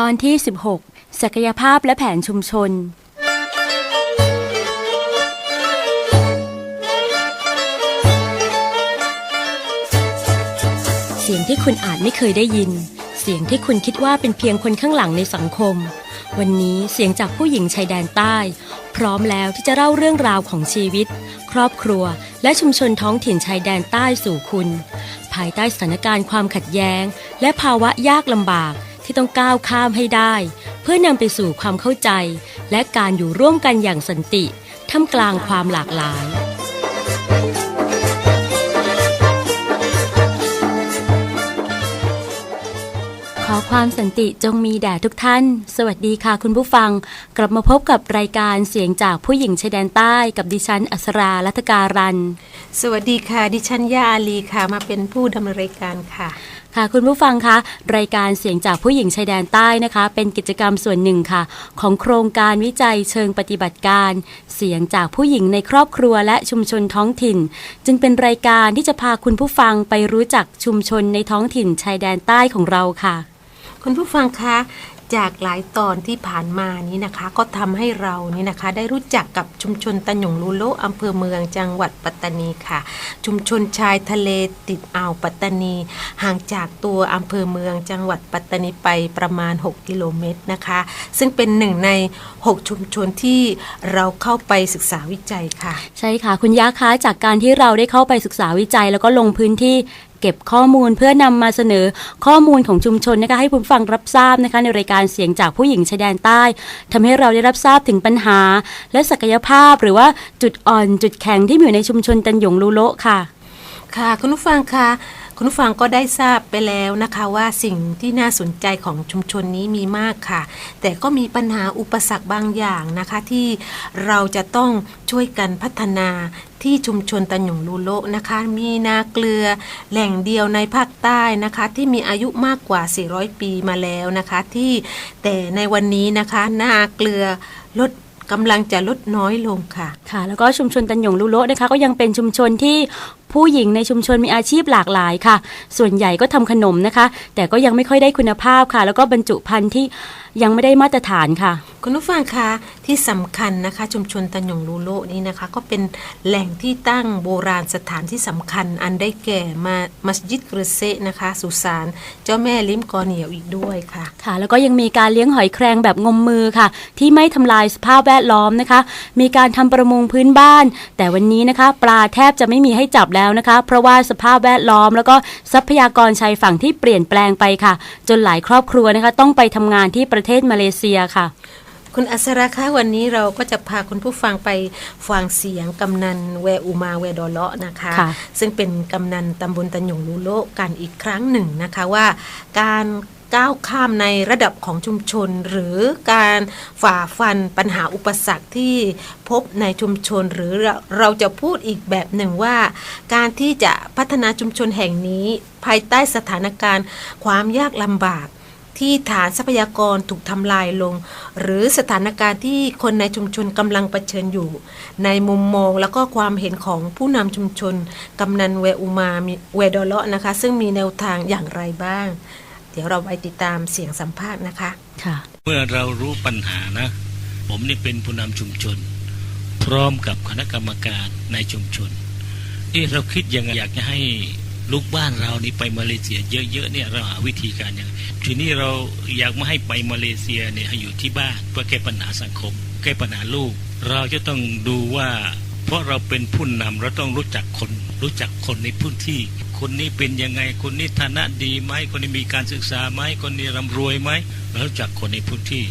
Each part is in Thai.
ตอนที่ 16 ศักยภาพและแผนชุมชน เสียงที่คุณอาจไม่เคยได้ยิน เสียงที่คุณคิดว่าเป็นเพียงคนข้างหลังในสังคม วันนี้เสียงจากผู้หญิงชายแดนใต้ พร้อมแล้วที่จะเล่าเรื่องราวของชีวิต ครอบครัว และชุมชนท้องถิ่นชายแดนใต้สู่คุณ ภายใต้สถานการณ์ความขัดแย้ง และภาวะยากลำบาก ที่ต้องก้าวข้ามให้ได้ เพื่อนำไปสู่ความเข้าใจ และการอยู่ร่วมกันอย่างสันติท่ามกลางความหลากหลาย ขอความสันติจงมีแด่ทุกท่าน สวัสดีค่ะคุณผู้ฟัง กลับมาพบกับรายการเสียงจากผู้หญิงชายแดนใต้กับดิฉันอัสราลัตการัน สวัสดีค่ะ ดิฉันยาอาลีค่ะ มาเป็นผู้ดำเนินรายการค่ะ ค่ะคุณผู้ฟังคะรายการเสียงจากผู้หญิงชายแดนใต้นะคะ เป็นกิจกรรมส่วนหนึ่งค่ะ ของโครงการวิจัยเชิงปฏิบัติการ เสียงจากผู้หญิงในครอบครัวและชุมชนท้องถิ่น จึงเป็นรายการที่จะพาคุณผู้ฟังไปรู้จักชุมชนในท้องถิ่นชายแดนใต้ของเราค่ะ คุณผู้ฟังคะ จากหลายตอนที่ผ่านมานี้นะคะ ก็ทำให้เรานี่นะคะ ได้รู้จักกับชุมชนตะหยงลูโลอำเภอเมืองจังหวัดปัตตานีค่ะ ชุมชนชายทะเลติดอ่าวปัตตานี ห่างจากตัวอำเภอเมืองจังหวัดปัตตานีไปประมาณ 6 กิโลเมตรนะคะ ซึ่งเป็นหนึ่งใน 6 ชุมชนที่เราเข้าไปศึกษาวิจัยค่ะ ใช่ค่ะ คุณยะคะจากการที่เราได้เข้าไปศึกษาวิจัย แล้วก็ลงพื้นที่ เก็บข้อมูลเพื่อนำมาเสนอข้อมูลของชุมชนนะคะให้ผู้ฟังรับทราบนะคะในรายการเสียงจากผู้หญิงชายแดนใต้ทำให้เราได้รับทราบถึงปัญหา และศักยภาพหรือว่าจุดอ่อนจุดแข็งที่อยู่ในชุมชนตันหยงลูโลค่ะ ค่ะคุณผู้ฟังคะ คุณผู้ฟังก็ได้ทราบไปแล้วนะคะว่าสิ่งที่น่าสนใจของชุมชนนี้มีมากค่ะ แต่ก็มีปัญหาอุปสรรคบางอย่างนะคะที่เราจะต้องช่วยกันพัฒนาที่ชุมชนตันหยงลูโลนะคะ มีนาเกลือแหล่งเดียวในภาคใต้นะคะ ที่มีอายุมากกว่า 400 ปีมาแล้วนะคะ ที่แต่ในวันนี้นะคะ นาเกลือลดกำลังจะลดน้อยลงค่ะ ค่ะ แล้วก็ชุมชนตันหยงลูโลนะคะ ก็ยังเป็นชุมชนที่ ผู้หญิงในชุมชนมีอาชีพหลากหลายค่ะ ส่วนใหญ่ก็ทำขนมนะคะ แต่ก็ยังไม่ค่อยได้คุณภาพค่ะ แล้วก็บรรจุภัณฑ์ที่ยังไม่ได้มาตรฐานค่ะ คุณผู้ฟังคะที่สำคัญนะคะ ชุมชนตันหยงลูโลนี้นะคะ ก็เป็นแหล่งที่ตั้งโบราณสถานที่สำคัญ อันได้แก่มามัสยิดกรเซะนะคะ สุสานเจ้าแม่ลิ้มกอเหนียวอีกด้วยค่ะค่ะ แล้วก็ยังมีการเลี้ยงหอยแครงแบบงมมือค่ะ ที่ไม่ทำลายสภาพแวดล้อมนะคะ มีการทำประมงพื้นบ้าน แต่วันนี้นะคะ ปลาแทบจะไม่มีให้จับแล้วนะคะ เพราะว่าสภาพแวดล้อม แล้วก็ทรัพยากรชายฝั่งที่เปลี่ยนแปลงไปค่ะ จนหลายครอบครัวนะคะ ต้องไปทำงานที่ประเทศมาเลเซียค่ะ คุณอัศราคะวันนี้เราก็จะพาคุณผู้ฟังไปฟังเสียงกำนันแวอุมาแวดอเลาะนะคะค่ะซึ่งเป็นกำนันตำบลตันหยงลูโลกันอีกครั้งหนึ่งนะคะว่า การก้าวข้ามในระดับของชุมชน หรือการฝ่าฟันปัญหาอุปสรรคที่พบในชุมชน หรือเราเราจะพูดอีกแบบหนึ่งว่า การที่จะพัฒนาชุมชนแห่งนี้ ภายใต้สถานการณ์ความยากลำบาก ที่ฐานทรัพยากรถูกทำลายลง หรือสถานการณ์ที่คนในชุมชนกำลังเผชิญอยู่ ในมุมมองแล้วก็ความเห็นของผู้นำชุมชนกำนันเวอุมามีเวดอเลาะนะคะ ซึ่งมีแนวทางอย่างไรบ้าง เดี๋ยวเราไปติดตามเสียงสัมภาษณ์นะคะค่ะเมื่อเรารู้ปัญหานะ ผมนี่เป็นผู้นำชุมชน พร้อมกับคณะกรรมการในชุมชนเอ๊ะเราคิดยังไงอยากจะให้ ลูกบ้านเรานี่ไปมาเลเซีย เยอะๆเนี่ยเราหาวิธีการยังไงทีนี้เราอยากไม่ให้ไปมาเลเซียเนี่ยให้อยู่ที่บ้านเพื่อแก้ปัญหาสังคม แก้ปัญหาลูก เราจะต้องดูว่า เพราะเราเป็นผู้นำเราต้องรู้จักคน รู้จักคนในพื้นที่ คนนี้เป็นยังไงคนนี้ฐานะดีไหมคนนี้มีการศึกษาไหมคนนี้ร่ำรวยไหมเรารู้จักคนในพื้นที่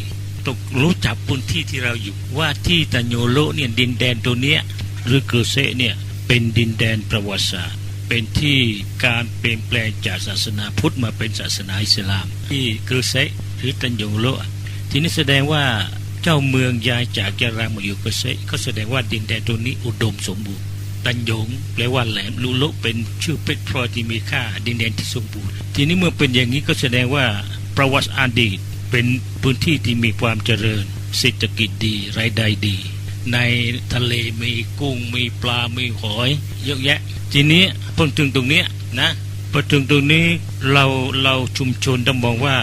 ต้องรู้จักพื้นที่ที่เราอยู่ว่าที่ตะโยโลเนี่ยดินแดนตัวเนี้ยหรือเกรุเซเนี่ยเป็นดินแดนประวัติศาสตร์ เป็นที่การเปลี่ยนแปลงจากศาสนาพุทธมาเป็นศาสนาอิสลาม ที่กรุเซหรือตันยงโลทีนี้แสดงว่าเจ้าเมืองย้ายจากยารางมาอยู่กรุเซก็แสดงว่าดินแดนตัวนี้อุดมสมบูรณ์ตันยงแปลว่าแหลมลุโลเป็นชื่อเพชรพลอยที่มีค่าดินแดนที่สมบูรณ์ ทีนี้เมื่อเป็นอย่างนี้ก็แสดงว่าประวัติอดีตเป็นพื้นที่ที่มีความเจริญเศรษฐกิจดีรายได้ดี ในทะเลมีกุ้งมีปลา มีหอย เยอะแยะ ทีนี้พอถึงตรงนี้นะพอถึงตรงนี้เราเราชุมชนต้องมองว่า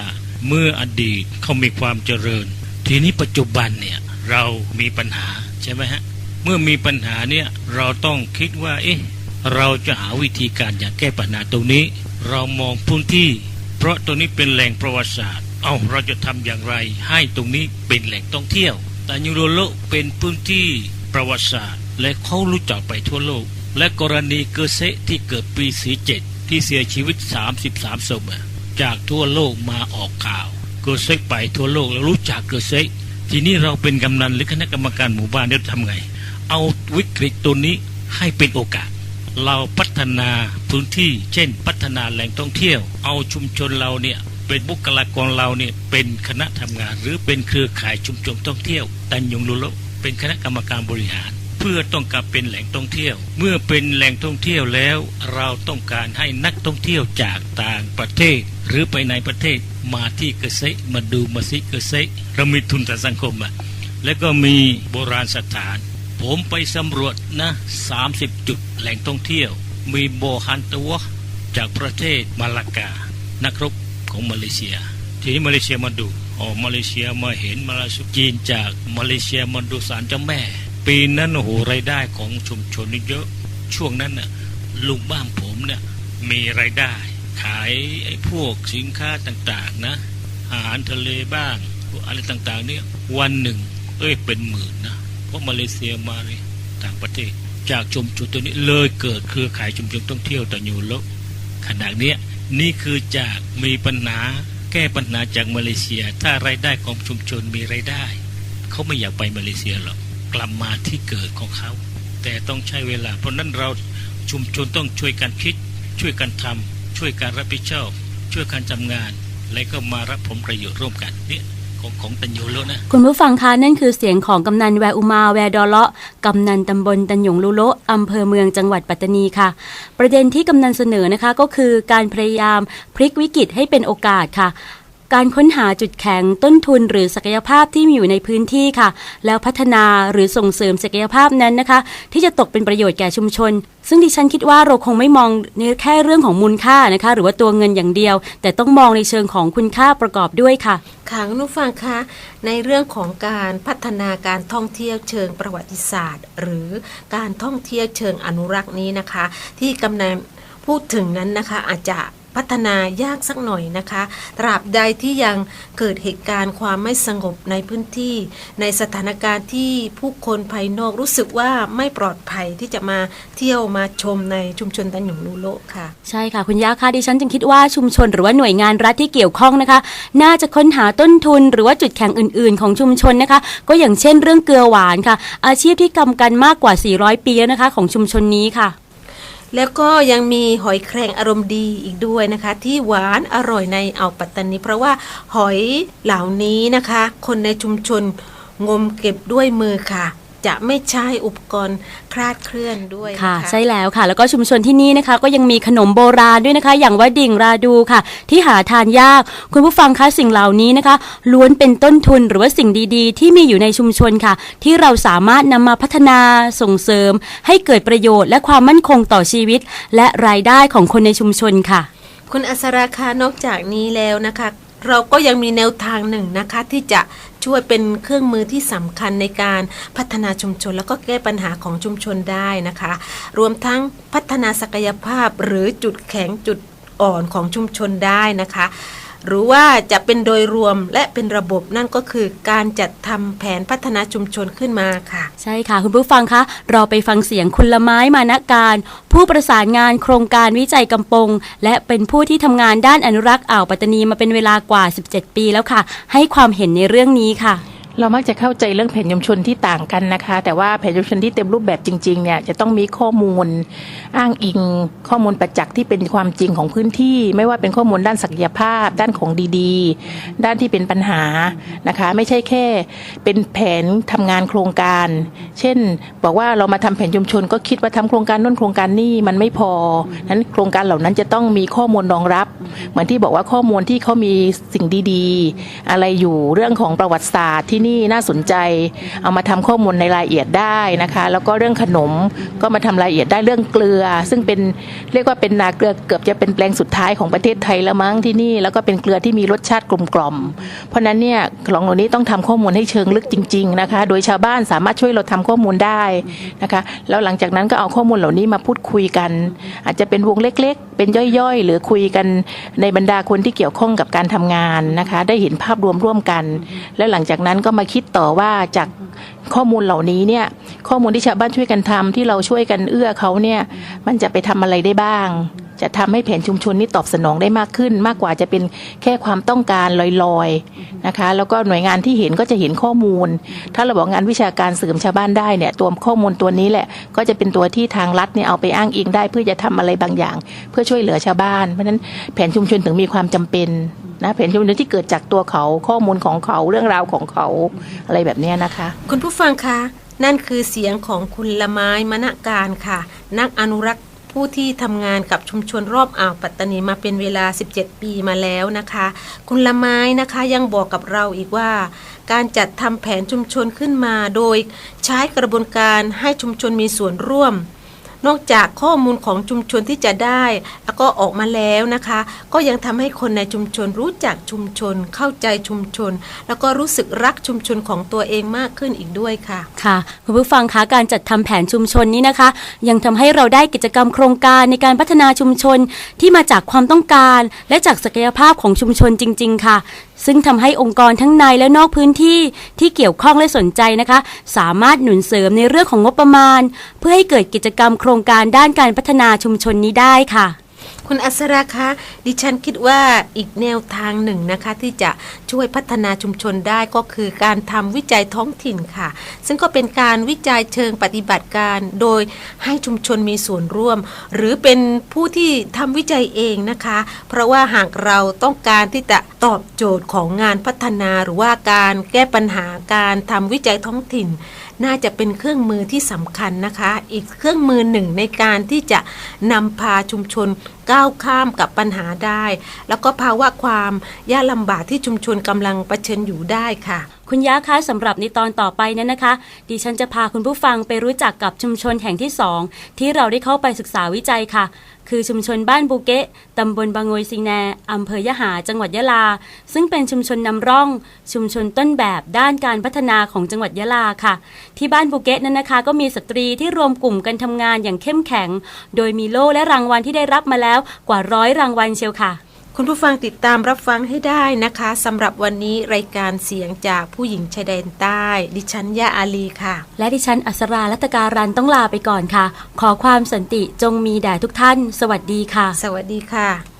เมื่ออดีตเขามีความเจริญ ทีนี้ปัจจุบันเนี่ยเรามีปัญหาใช่ไหมฮะเมื่อมีปัญหาเนี่ยเราต้องคิดว่าเอ๊ะเราจะหาวิธีการอย่างแก้ปัญหาตรงนี้ เรามองพื้นที่ เพราะตรงนี้เป็นแหล่งประวัติศาสตร์ เอาเราจะทำอย่างไร ให้ตรงนี้เป็นแหล่งท่องเที่ยว แต่ยูโรโลเป็นพื้นที่ประวัติศาสตร์ และเขารู้จักไปทั่วโลก และกรณีเกอร์เซที่เกิดปีสีเจ็ดที่เสียชีวิต 33ศพจากทั่วโลกมาออกข่าว เกอร์เซไปทั่วโลกแล้วรู้จักเกอร์เซทีนี้เราเป็นกำนันหรือคณะกรรมการหมู่บ้านเนี่ยทำไง เอาวิกฤตตัวนี้ให้เป็นโอกาส เราพัฒนาพื้นที่ เช่น พัฒนาแหล่งท่องเที่ยว เอาชุมชนเราเนี่ย เป็นบุคลากรเราเนี่ยเป็นคณะทำงาน หรือเป็นเครือข่ายชุมชนท่องเที่ยว ตันยงลุโลเป็นคณะกรรมการบริหาร เพื่อต้องการเป็นแหล่งท่องเที่ยว เมื่อเป็นแหล่งท่องเที่ยวแล้ว เราต้องการให้นักท่องเที่ยวจากต่างประเทศ หรือไปในประเทศมาที่เกษตรมาดูมาซิเกษตรเรามีทุนทางสังคมอะแล้วก็มีโบราณสถาน ผมไปสำรวจนะ30 จุดแหล่งท่องเที่ยว มีโบฮันตัวจากประเทศมาลากา นักรบ ของมาเลเซีย ทีนี้มาเลเซียมาดูอ๋อมาเลเซียมาเห็นมาลาสุจีนจากมาเลเซียมาดูสารเจ้าแม่ ปีนั้นโอ้โหรายได้ของชุมชนนี่เยอะช่วงนั้นน่ะลุงบ้านผมเนี่ยมีรายได้ ขายไอ้พวกสินค้าต่างๆนะอาหารทะเลบ้างอะไรต่างๆเนี่ยวันหนึ่ง เอ้ยเป็นหมื่นนะเพราะมาเลเซียมาเลยต่างประเทศ จากชุมชนตัวนี้เลยเกิดเครือข่ายชุมชนท่องเที่ยวตะยูโลกขนาดเนี้ย นี่คือจากมีปัญหาแก้ปัญหาจากมาเลเซีย ถ้ารายได้ของชุมชนมีรายได้ เขาไม่อยากไปมาเลเซียหรอกกลับมาที่เกิดของเขา แต่ต้องใช้เวลา เพราะนั้นเราชุมชนต้องช่วยกันคิด ช่วยกันทำช่วยการรับผิดชอบ ช่วยการทำงาน และก็มารับผลประโยชน์ร่วมกันเนี่ย ของของตันยูโลนะ คุณผู้ฟังคะนั่นคือเสียงของกำนันแวอุมาแวดอเลาะกำนันตำบลตันหยงลุโลอำเภอเมืองจังหวัดปัตตานีค่ะ ประเด็นที่กำนันเสนอนะคะก็คือการพยายามพลิกวิกฤตให้เป็นโอกาสค่ะ การค้นหาจุดแข็งต้นทุนหรือศักยภาพที่มีอยู่ในพื้นที่ค่ะ แล้วพัฒนาหรือส่งเสริมศักยภาพนั้นนะคะ ที่จะตกเป็นประโยชน์แก่ชุมชน ซึ่งดิฉันคิดว่าเราคงไม่มองในแค่เรื่องของมูลค่านะคะ หรือว่าตัวเงินอย่างเดียว แต่ต้องมองในเชิงของคุณค่าประกอบด้วยค่ะค่ะคุฟังคะในเรื่องของการพัฒนาการท่องเที่ยวเชิงประวัติศาสตร์ หรือการท่องเที่ยวเชิงอนุรักษ์นี้นะคะ ที่กำนันพูดถึงนั้นนะคะอาจจะ พัฒนายากสักหน่อยนะคะ ตราบใดที่ยังเกิดเหตุการณ์ความไม่สงบในพื้นที่ ในสถานการณ์ที่ผู้คนภายนอกรู้สึกว่าไม่ปลอดภัยที่จะมาเที่ยวมาชมในชุมชนตันหยงลูโลค่ะ ใช่ค่ะคุณย่าค่ะดิฉันจึงคิดว่าชุมชนหรือว่าหน่วยงานรัฐที่เกี่ยวข้องนะคะ น่าจะค้นหาต้นทุน หรือว่าจุดแข็งอื่น ๆ ของชุมชนนะคะ ก็อย่างเช่นเรื่องเกลือหวานค่ะ อาชีพที่กำกันมากกว่า 400 ปีแล้วนะคะ ของชุมชนนี้ค่ะ แล้วก็ยังมีหอยแครงอารมณ์ดีอีกด้วยนะคะ ที่หวานอร่อยในอ่าวปัตตานี เพราะว่าหอยเหล่านี้นะคะ คนในชุมชนงมเก็บด้วยมือค่ะ จะไม่ใช้อุปกรณ์คลาดเคลื่อนด้วยนค่ะ ใช่แล้วค่ะ แล้วก็ชุมชนที่นี่นะคะ ก็ยังมีขนมโบราณด้วยนะคะ อย่างว่าดิ่งราดูค่ะ ที่หาทานยาก คุณผู้ฟังคะสิ่งเหล่านี้นะคะ ล้วนเป็นต้นทุนหรือว่าสิ่งดีๆ ที่มีอยู่ในชุมชนค่ะ ที่เราสามารถนำมาพัฒนาส่งเสริม ให้เกิดประโยชน์และความมั่นคงต่อชีวิต และรายได้ของคนในชุมชนค่ะ คุณอัศราคานอกจากนี้แล้วนะคะ เราก็ยังมีแนวทางหนึ่งนะคะที่จะช่วยเป็นเครื่องมือที่สำคัญในการพัฒนาชุมชน แล้วก็แก้ปัญหาของชุมชนได้นะคะ รวมทั้งพัฒนาศักยภาพหรือจุดแข็งจุดอ่อนของชุมชนได้นะคะ หรือว่าจะเป็นโดยรวมและเป็นระบบนั่นก็คือการจัดทำแผนพัฒนาชุมชนขึ้นมาค่ะ ใช่ค่ะ คุณผู้ฟังคะเราไปฟังเสียงคุณละไม้มานะการ ผู้ประสานงานโครงการวิจัยกำปง และเป็นผู้ที่ทำงานด้านอนุรักษ์อ่าวปัตตานีมาเป็นเวลากว่า 17 ปีแล้วค่ะ ให้ความเห็นในเรื่องนี้ค่ะ เรามักจะเข้าใจเรื่องแผนชุมชนที่ต่างกันนะคะ แต่ว่าแผนชุมชนที่เต็มรูปแบบจริงๆเนี่ยจะต้องมีข้อมูลอ้างอิงข้อมูลประจักษ์ที่เป็นความจริงของพื้นที่ ไม่ว่าเป็นข้อมูลด้านศักยภาพ ด้านของดีๆ ด้านที่เป็นปัญหานะคะ ไม่ใช่แค่เป็นแผนทำงานโครงการ เช่น บอกว่าเรามาทำแผนชุมชนก็คิดว่าทำโครงการนู่นโครงการนี่มันไม่พอนั้นโครงการเหล่านั้นจะต้องมีข้อมูลรองรับ เหมือนที่บอกว่าข้อมูลที่เขามีสิ่งดี ๆ อะไรอยู่เรื่องของประวัติศาสตร์ที่นี่น่าสนใจ เอามาทำข้อมูลในรายละเอียดได้นะคะ แล้วก็เรื่องขนมก็มาทำรายละเอียดได้เรื่องเกลือ ซึ่งเป็นเรียกว่าเป็นนาเกลือเกือบจะเป็นแปลงสุดท้ายของประเทศไทยแล้วมั้งที่นี่ แล้วก็เป็นเกลือที่มีรสชาติกลมกล่อม เพราะนั้นเนี่ยของเหล่านี้ต้องทำข้อมูลให้เชิงลึกจริง ๆนะคะ โดยชาวบ้านสามารถช่วยเราทำข้อมูลได้นะคะ แล้วหลังจากนั้นก็เอาข้อมูลเหล่านี้มาพูดคุยกัน อาจจะเป็นวงเล็กๆ เป็นย่อยๆ หรือคุยกันในบรรดาคนที่เกี่ยวข้องกับการทำงานนะคะ ได้เห็นภาพรวมร่วมกัน แล้วหลังจากนั้นก็มาคิดต่อว่าจากข้อมูลเหล่านี้เนี่ยข้อมูลที่ชาวบ้านช่วยกันทำที่เราช่วยกันเอื้อเขาเนี่ยมันจะไปทำอะไรได้บ้าง จะทำให้แผนชุมชนนี้ตอบสนองได้มากขึ้น มากกว่าจะเป็นแค่ความต้องการลอยๆนะคะ แล้วก็หน่วยงานที่เห็นก็จะเห็นข้อมูล ถ้าเราบอกงานวิชาการเสริมชาวบ้านได้เนี่ยตัวข้อมูลตัวนี้แหละ ก็จะเป็นตัวที่ทางรัฐเนี่ยเอาไปอ้างอิงได้ เพื่อจะทำอะไรบางอย่าง เพื่อช่วยเหลือชาวบ้านเพราะฉะนั้นแผนชุมชนถึงมีความจำเป็นนะแผนชุมชนที่เกิดจากตัวเขาข้อมูลของเขาเรื่องราวของเขาอะไรแบบเนี้ยนะคะ คุณผู้ฟังคะนั่นคือเสียงของคุณละไม้มณการค่ะ นักอนุรักษ์ ผู้ที่ทำงานกับชุมชนรอบอ่าวปัตตานีมาเป็นเวลา 17 ปีมาแล้วนะคะ คุณละไม้นะคะยังบอกกับเราอีกว่า การจัดทำแผนชุมชนขึ้นมาโดยใช้กระบวนการให้ชุมชนมีส่วนร่วม นอกจากข้อมูลของชุมชนที่จะได้แล้วก็ออกมาแล้วนะคะ ก็ยังทำให้คนในชุมชนรู้จักชุมชน เข้าใจชุมชน แล้วก็รู้สึกรักชุมชนของตัวเองมากขึ้นอีกด้วยค่ะค่ะคุณผู้ฟังคะการจัดทำแผนชุมชนนี้นะคะ ยังทำให้เราได้กิจกรรมโครงการในการพัฒนาชุมชนที่มาจากความต้องการ และจากศักยภาพของชุมชนจริง ๆ ค่ะ ซึ่งทำให้องค์กรทั้งในและนอกพื้นที่ที่เกี่ยวข้องและสนใจนะคะ สามารถหนุนเสริมในเรื่องของงบประมาณ เพื่อให้เกิดกิจกรรมโครงการด้านการพัฒนาชุมชนนี้ได้ค่ะ คุณอัศราคะดิฉันคิดว่าอีกแนวทางหนึ่งนะคะที่จะช่วยพัฒนาชุมชนได้ก็คือการทำวิจัยท้องถิ่นค่ะ ซึ่งก็เป็นการวิจัยเชิงปฏิบัติการ โดยให้ชุมชนมีส่วนร่วม หรือเป็นผู้ที่ทำวิจัยเองนะคะ เพราะว่าหากเราต้องการที่จะตอบโจทย์ของงานพัฒนาหรือว่าการแก้ปัญหาการทำวิจัยท้องถิ่น น่าจะเป็นเครื่องมือที่สำคัญนะคะ อีกเครื่องมือหนึ่งในการที่จะนำพาชุมชนก้าวข้ามกับปัญหาได้ แล้วก็ภาวะความยากลำบากที่ชุมชนกำลังเผชิญอยู่ได้ค่ะ คุณยะคะสำหรับในตอนต่อไปนั้นนะคะ ดิฉันจะพาคุณผู้ฟังไปรู้จักกับชุมชนแห่งที่สองที่เราได้เข้าไปศึกษาวิจัยค่ะ คือชุมชนบ้านบูเกะตำบลบางโงยซิงแนอำเภอยะหาจังหวัดยะลา ซึ่งเป็นชุมชนนำร่อง ชุมชนต้นแบบด้านการพัฒนาของจังหวัดยะลาค่ะ ที่บ้านบูเกะนั้นนะคะ ก็มีสตรีที่รวมกลุ่มกันทำงานอย่างเข้มแข็ง โดยมีโล่และรางวัลที่ได้รับมาแล้วกว่าร้อยรางวัลเชียวค่ะ คุณผู้ฟังติดตามรับฟังให้ได้นะคะสำหรับวันนี้รายการเสียงจากผู้หญิงชายแดนใต้ ดิฉันยาอาลีค่ะ และดิฉันอัสรารัตการันต้องลาไปก่อนค่ะ ขอความสันติจงมีแด่ทุกท่าน สวัสดีค่ะ สวัสดีค่ะ